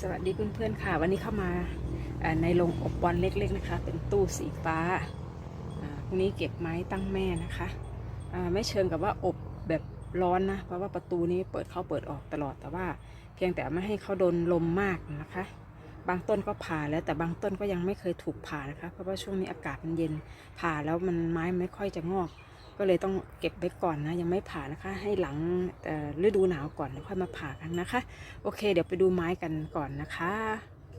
สวัสดีเพื่อนๆค่ะ วันนี้เข้ามาในโรงอบบอลเล็กๆนะคะ เป็นตู้สีฟ้าพรุ่งนี้เก็บไม้ตั้งแม่นะคะไม่เชิงกับว่าอบแบบร้อนนะเพราะว่าประตูนี้เปิดเข้าเปิดออกตลอดแต่ว่า เพียงแต่ไม่ให้เขาโดนลมมากนะคะ บางต้นก็ผ่าแล้วแต่บางต้นก็ยังไม่เคยถูกผ่านะคะ เพราะว่าช่วงนี้อากาศมันเย็นผ่าแล้วมันไม้ไม่ค่อยจะงอก ก็เลยต้องเก็บไว้ก่อนนะ ยังไม่ผ่านะคะ ให้หลังเอ่อฤดูหนาวก่อนแล้วค่อยมาผ่ากันนะคะ โอเค เดี๋ยวไปดูไม้กันก่อนนะคะ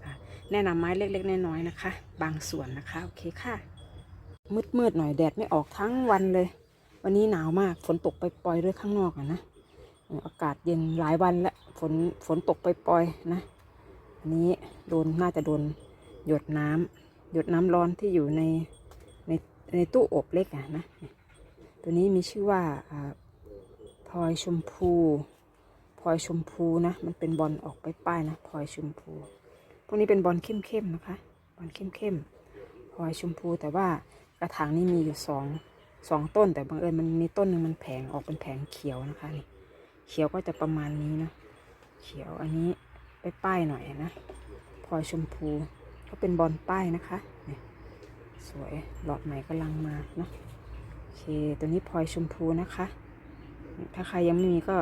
ะแนะนำไม้เล็กๆน้อยๆนะคะ บางส่วนนะคะ โอเคค่ะ มืดๆหน่อยแดดไม่ออกทั้งวันเลย วันนี้หนาวมาก ฝนตกไปปล่อยๆด้วยข้างนอกอะนะ อากาศเย็นหลายวันแล้ว ฝนฝนตกไปปล่อยๆนะ อันนี้โดนน่าจะโดนหยดน้ำหยดน้ำร้อนที่อยู่ในในในตู้อบเล็กอะนะ ตัวนี้มีชื่อว่าพลอยชมพูพลอยชมพูนะ มันเป็นบอลออกไปป้ายนะพลอยชมพู พวกนี้เป็นบอลเข้มๆนะคะ บอลเข้มๆพลอยชมพูแต่ว่ากระถางนี่มีอยู่สองสองต้น แต่บังเอิญมันมีต้นหนึ่งมันแผงออกเป็นแผงเขียวนะคะนี่เขียวก็จะประมาณนี้นะ เขียวอันนี้ไปป้ายหน่อยนะพลอยชมพูก็เป็นบอลป้ายนะคะนี่สวยหลอดใหม่กำลังมาเนาะ เค ตัวนี้พลอยชมพูนะคะ ถ้าใครยังไม่มีก็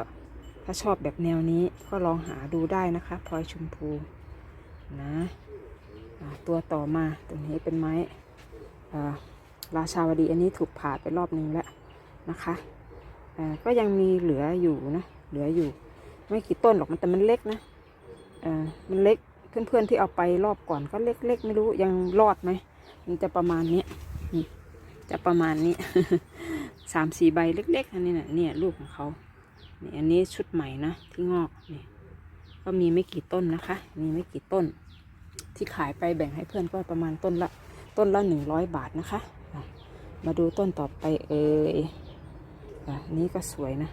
ถ้าชอบแบบแนวนี้ก็ลองหาดูได้นะคะพลอยชมพูนะตัวต่อมาตัวนี้เป็นไม้อ่าราชาวดีอันนี้ถูกผ่าไปรอบนึงแล้วนะคะ ก็ยังมีเหลืออยู่นะ เหลืออยู่ ไม่กี่ต้นหรอกมันแต่มันเล็กนะมันเล็กเพื่อนๆที่เอาไปรอบก่อนก็เล็กๆ ไม่รู้ยังรอดไหมมันจะประมาณนี้ จะประมาณนี้สามสี่ใบเล็ก ๆ อันนี้นะเนี่ยลูกของเขานี่อันนี้ชุดใหม่นะที่งอกนี่ก็มีไม่กี่ต้นนะคะ มีไม่กี่ต้น ที่ขายไปแบ่งให้เพื่อนก็ประมาณต้นละ ต้นละหนึ่งร้อยบาทนะคะ มาดูต้นต่อไปเอ่ยอันนี้ก็สวยนะ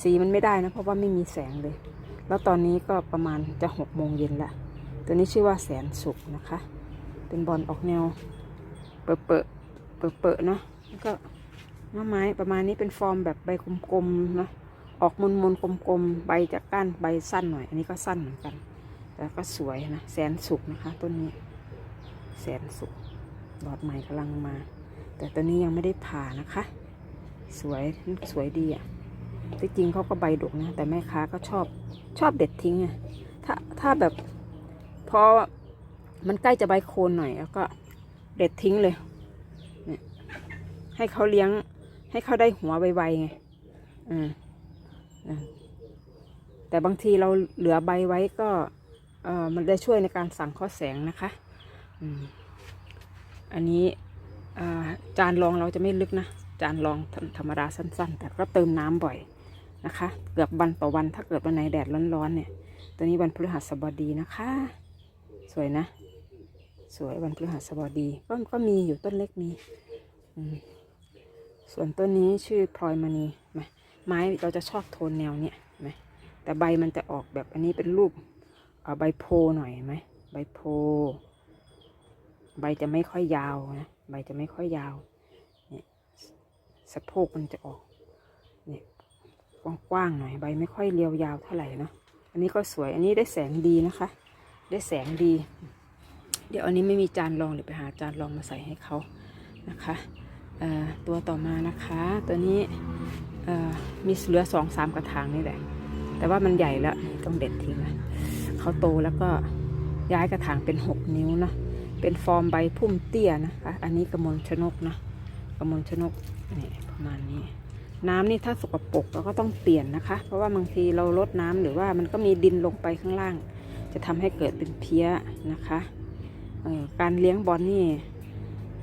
สีมันไม่ได้นะ เพราะว่าไม่มีแสงเลย แล้วตอนนี้ก็ประมาณจะหกโมงเย็นละ ตัวนี้ชื่อว่าแสนสุกนะคะ เป็นบอลออกแนว เปอะเปอะ เปอะเปอะๆเนาะแล้วก็หน้าไม้ประมาณนี้เป็นฟอร์มแบบใบกลมๆเนาะออกมนมนๆกลมๆ ใบจะก้านใบสั้นหน่อย อันนี้ก็สั้นเหมือนกัน แต่ก็สวยนะ แสนสุกนะคะต้นนี้ แสนสุกหลอดใหม่กำลังมา แต่ตัวนี้ยังไม่ได้ผ่านะคะ สวยสวยดีอะ่ะที่จริงเขาก็ใบดกนะ แต่แม่ค้าก็ชอบชอบเด็ดทิ้งอะถ้าถ้าแบบพอมันใกล้จะใบโคนหน่อย แล้วก็เด็ดทิ้งเลย ให้เขาเลี้ยง ให้เขาได้หัวไวๆไงอ่าแต่บางทีเราเหลือใบไว้ก็เออมันได้ช่วยในการสั่งข้อแสงนะคะอันนี้จานรองเราจะไม่ลึกนะ จานรองธรรมดาสั้น ๆ แต่ก็เติมน้ำบ่อยนะคะ เกือบวันต่อวันถ้าเกิดวันไหนแดดร้อนๆเนี่ย ตัวนี้วันพฤหัสบดีนะคะ สวยนะ สวยวันพฤหัสบดีก็ก็มีอยู่ต้นเล็กมีอืม ส่วนต้นนี้ชื่อพลอยมณีไหมไม้เราจะชอบโทนแนวเนี้ยไหมแต่ใบมันจะออกแบบอันนี้เป็นรูปใบโพหน่อยไหมใบโพ ใบจะไม่ค่อยยาวนะใบจะไม่ค่อยยาวเนี่ยสะโพกมันจะออกเนี่ยกว้างๆหน่อยใบไม่ค่อยเรียวยาวเท่าไหร่เนาะอันนี้ก็สวยอันนี้ได้แสงดีนะคะ ได้แสงดี เดี๋ยวอันนี้ไม่มีจานรองเดี๋ยวไปหาจานรองมาใส่ให้เขานะคะ ตัวต่อมานะคะ ตัวนี้มีเหลือสองสามกระถางนี่แหละ แต่ว่ามันใหญ่แล้วต้องเด็ดทิ้งนะเขาโตแล้วก็ย้ายกระถางเป็นหกนิ้วนะเป็นฟอร์มใบพุ่มเตี้ยนะคะอันนี้กระมลชนกนะกระมลชนกนี่ประมาณนี้ น้ำนี่ถ้าสกปรกเราก็ต้องเปลี่ยนนะคะ เพราะว่าบางทีเราลดน้ำหรือว่ามันก็มีดินลงไปข้างล่าง จะทำให้เกิดเป็นเพี้ยนะคะการเลี้ยงบอลนี่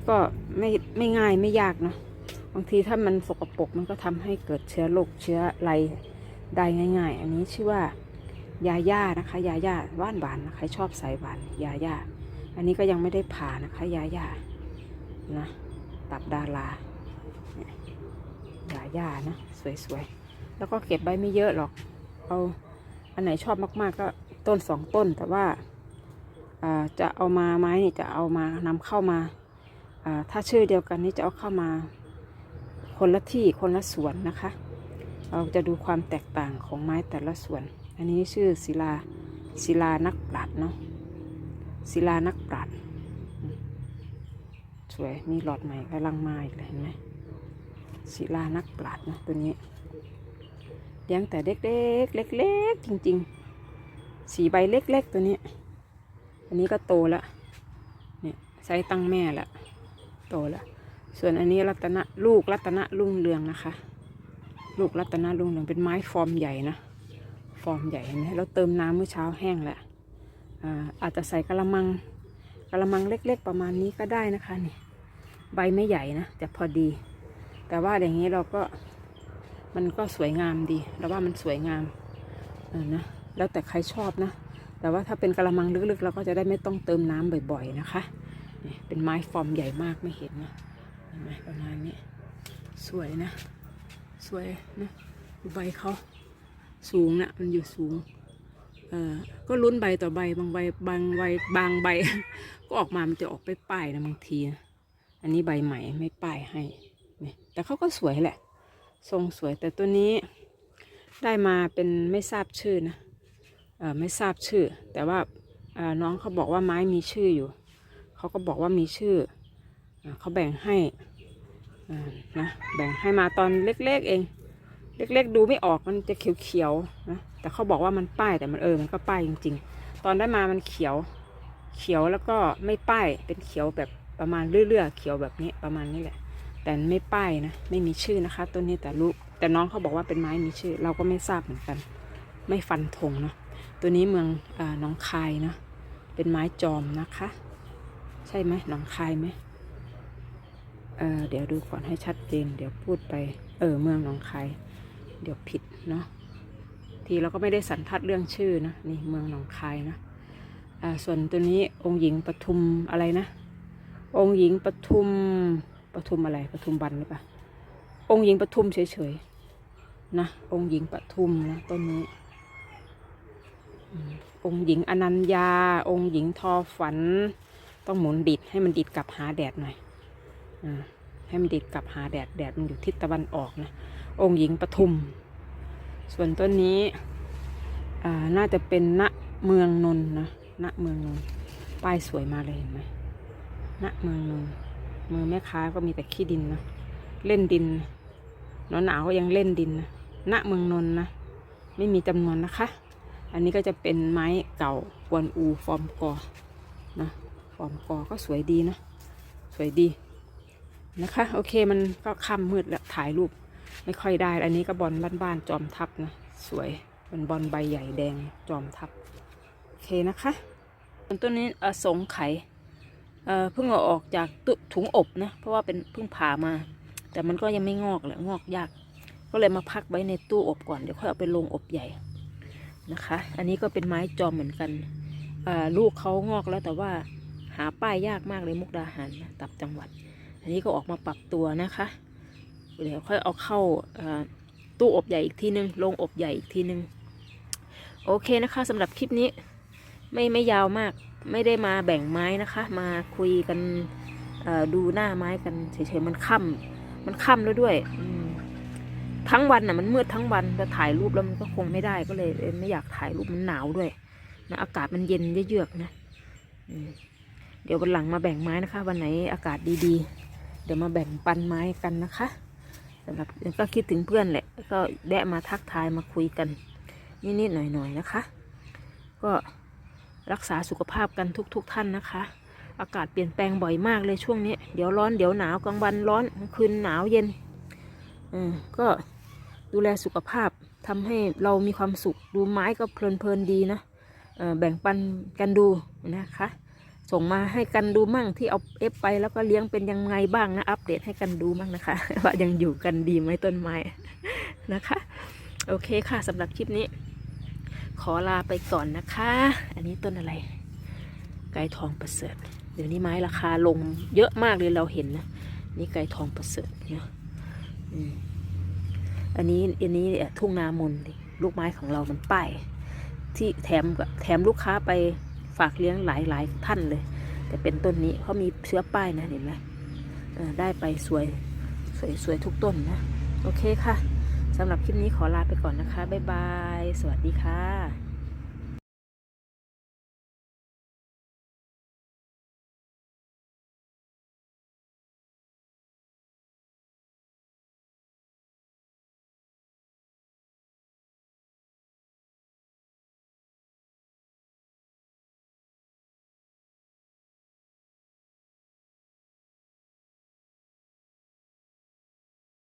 ก็ไม่ไม่ง่ายไม่ยากเนาะบางทีถ้ามันสกปรกมันก็ทำให้เกิดเชื้อโรคเชื้อไรได้ง่าย ๆ อันนี้ชื่อว่ายาย่านะคะ ยาย่าหวานหวานนะใครชอบสายหวานยาย่าอันนี้ก็ยังไม่ได้ผ่านะคะ ยาย่านะตับดารายาย่านะสวยๆแล้วก็เก็บใบไม่เยอะหรอกเอาอันไหนชอบมากๆก็ต้นสองต้นแต่ว่าจะเอามาไม้นี่จะเอามานำเข้ามาา ถ้าชื่อเดียวกันนี่จะเอาเข้ามาคนละที่คนละสวนนะคะ เราจะดูความแตกต่างของไม้แต่ละส่วน อันนี้ชื่อศิลาศิลานักปราชญ์เนาะศิลานักปราชญ์อืมสวยมีหลอดใหม่กำลังมาอีกเลยเห็นไหมศิลานักปราชญ์เนาะตัวนี้เลี้ยงแต่เด็กๆเล็กๆจริงๆ สีใบเล็กๆตัวนี้ อันนี้ก็โตแล้วเนี่ยไซส์ตั้งแม่แล้ว โตแล้วส่วนอันนี้รัตนะลูกรัตนะรุ่งเรืองนะคะ ลูกรัตนะรุ่งเรืองเป็นไม้ฟอร์มใหญ่นะฟอร์มใหญ่เห็นไหมเราเติมน้ำเมื่อเช้าแห้งแล้วอ่าอาจจะใส่กระมังกระมังเล็ก ๆ ประมาณนี้ก็ได้นะคะนี่ใบไม่ใหญ่นะแต่พอดี แต่ว่าอย่างนี้เราก็มันก็สวยงามดีเราว่ามันสวยงามนะแล้วแต่ใครชอบนะ แต่ว่าถ้าเป็นกระมังลึกๆ เราก็จะได้ไม่ต้องเติมน้ำบ่อย ๆ นะคะ นี่เป็นไม้ฟอร์มใหญ่มากไม่เห็นนะเห็นไหมประมาณนี้สวยนะ สวยนะใบเขาสูงนะมันอยู่สูงเอ่อก็ลุ้นใบต่อใบบางใบบางใบบางใบ ก็ออกมามันจะออกไปป้ายนะบางทีนะอันนี้ใบใหม่ไม่ป้ายให้นี่แต่เขาก็สวยแหละ ทรงสวยแต่ตัวนี้ได้มาเป็นไม่ทราบชื่อนะเอ่อไม่ทราบชื่อ แต่ว่าน้องเขาบอกว่าไม้มีชื่ออยู่ เขาก็บอกว่ามีชื่ออเขาแบ่งให้นะแบ่งให้มาตอนเล็กๆเอง เล็กๆดูไม่ออกมันจะเขียวๆนะแต่เขาบอกว่ามันป้ายแต่มันเออมันก็ป้ายจริง ๆ ตอนได้มามันเขียว เขียวแล้วก็ไม่ป้ายเป็นเขียวแบบประมาณเรื่อยๆเขียวแบบนี้ประมาณนี้แหละ แต่ไม่ป้ายนะไม่มีชื่อนะคะตัวนี้แต่รู้แต่น้องเขาบอกว่าเป็นไม้มีชื่อ เราก็ไม่ทราบเหมือนกัน ไม่ฟันธงเนาะตัวนี้เมืองอาหนองคายนะเป็นไม้จอมนะคะ ใช่ไหมหนองคายไหมเออเดี๋ยวดูก่อนให้ชัดเจน เดี๋ยวพูดไป เออ เมืองหนองคาย เดี๋ยวผิดเนาะทีเราก็ไม่ได้สันทัดเรื่องชื่อนะนี่เมืองหนองคายนะอ่าส่วนตัวนี้องค์หญิงปทุมอะไรนะ องค์หญิงปทุมปทุมอะไรปทุมบันหรือเปล่าองค์หญิงปทุมเฉยๆนะองค์หญิงปทุมนะต้นนี้องค์หญิงอนัญญา องค์หญิงทอฝัน ต้องหมุนดิดให้มันดิดกลับหาแดดหน่อยอให้มันดิดกลับหาแดดแดดมันอยู่ทิศตะวันออกนะ องค์หญิงปทุม ส่วนต้นนี้น่าจะเป็นณเมืองนนนะณเมืองนนป้ายสวยมาเลยเห็นไหมณเมืองนนมือแม่ค้าก็มีแต่ขี้ดินนะเล่นดินหนาวหนาวก็ยังเล่นดินนะณเมืองนนนะไม่มีจำนวนนะคะ อันนี้ก็จะเป็นไม้เก่ากวนอูฟอร์มกอ นะฟอร์มกอก็สวยดีนะ สวยดีนะคะ โอเคมันก็ค่ำมืดแล้วถ่ายรูป ไม่ค่อยได้ อันนี้ก็บอลบ้านๆจอมทับนะ สวยเป็นบอลใบใหญ่แดงจอมทับ โอเคนะคะส่วนต้นนี้อสงไข่เพิ่งเอาออกจากถุงอบนะ เพราะว่าเป็นเพิ่งผ่ามา แต่มันก็ยังไม่งอกเลยงอกยาก ก็เลยมาพักไว้ในตู้อบก่อน เดี๋ยวค่อยเอาไปลงอบใหญ่นะคะ อันนี้ก็เป็นไม้จอมเหมือนกันลูกเขางอกแล้วแต่ว่า หาป้ายยากมากเลยมุกดาหารนะตับจังหวัด อันนี้ก็ออกมาปรับตัวนะคะเดี๋ยวค่อยเอาเข้าตู้อบใหญ่อีกทีนึงลงอบใหญ่อีกทีนึงโอเคนะคะสำหรับคลิปนี้ไม่ไม่ยาวมากไม่ได้มาแบ่งไม้นะคะ มาคุยกันดูหน้าไม้กันเฉยๆมันค่ำมันค่ำแล้วด้วยทั้งวันน่ะมันมืดทั้งวันจะถ่ายรูปแล้วมันก็คงไม่ได้ก็เลย ไม่อยากถ่ายรูปมันหนาวด้วยนะอากาศมันเย็นเยือกๆนะอืม เดี๋ยววันหลังมาแบ่งไม้นะคะ วันไหนอากาศดีๆ เดี๋ยวมาแบ่งปันไม้กันนะคะสำหรับก็คิดถึงเพื่อนแหละ ก็แวะมาทักทายมาคุยกัน นิดๆหน่อยๆนะคะ ก็รักษาสุขภาพกันทุกๆท่านนะคะ อากาศเปลี่ยนแปลงบ่อยมากเลยช่วงนี้ เดี๋ยวร้อนเดี๋ยวหนาวกลางวันร้อนกลางคืนหนาวเย็นอืมก็ดูแลสุขภาพทำให้เรามีความสุขดูไม้ก็เพลินๆดีนะแบ่งปันกันดูนะคะ ส่งมาให้กันดูมั่งที่เอาเอฟไปแล้วก็เลี้ยงเป็นยังไงบ้างนะอัปเดตให้กันดูมั่งนะคะ ว่ายังอยู่กันดีไหมต้นไม้นะคะ โอเคค่ะสำหรับคลิปนี้ ขอลาไปก่อนนะคะ อันนี้ต้นอะไร ไก่ทองประเสริฐเดี๋ยวนี้ไม้ราคาลงเยอะมากเลยเราเห็นนะนี่ไก่ทองประเสริฐเนาะอันนี้อันนี้ทุ่งนามนลูกไม้ของเรามันป้ายที่แถมกับแถมลูกค้าไป ฝากเลี้ยงหลายหลายท่านเลย แต่เป็นต้นนี้เขามีเชื้อป้ายนะเห็นไหมได้ไปสวยสวยสวยทุกต้นนะ โอเคค่ะสำหรับคลิปนี้ขอลาไปก่อนนะคะ บ๊ายบาย สวัสดีค่ะ